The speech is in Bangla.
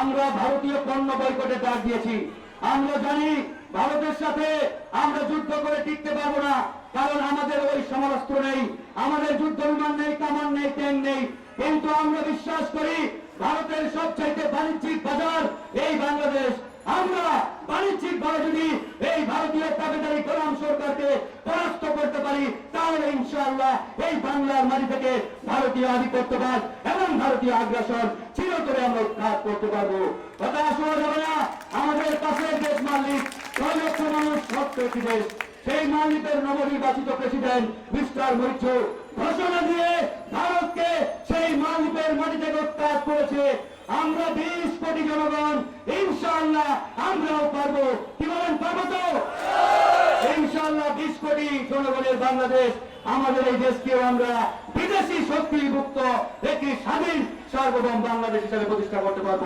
আমরা ভারতীয় পণ্য বয়কটে ডাক দিয়েছি। আমরা জানি ভারতের সাথে আমরা যুদ্ধ করে টিকতে পারব না, কারণ আমাদের ওই সমরাস্ত্র নেই, আমাদের যুদ্ধ বিমান নেই, কামান নেই, ট্যাঙ্ক নেই। কিন্তু আমরা বিশ্বাস করি ভারতের সবচাইতে বাণিজ্যিক বাজার এই বাংলাদেশ। আমরা বাণিজ্যিক ভাবে যদি এই ভারতীয় দাবিদারি গোলাম সরকারকে পরাস্ত ইনশাআল্লাহ এই বাংলার মাটি থেকে ভারতীয় আধিপত্যবাদ এবং ভারতীয় আগ্রাসন চিরতরে আমরা উৎখাত করতে পারব। হতাশ হওয়া যাবে না, আমাদের পাশের দেশ মালিক ছয় লক্ষ মানুষ সত্য একটি দেশ। সেই মালিকের নবনির্বাচিত প্রেসিডেন্ট মিস্টার মরিচ ঘোষণা দিয়ে ভারতকে সেই মালিকের মাটি থেকে উৎখাত করেছে। আমরা বিশ কোটি জনগণ, ইনশাআল্লাহ আমরাও পারব। কি বলেন, পারব তো? ইনশাআল্লাহ বিশ কোটি জনগণের বাংলাদেশ আমাদের এই দেশকেও আমরা বিদেশি শক্তি মুক্ত একটি স্বাধীন, সার্বভৌম বাংলাদেশ হিসাবে প্রতিষ্ঠা করতে পারব।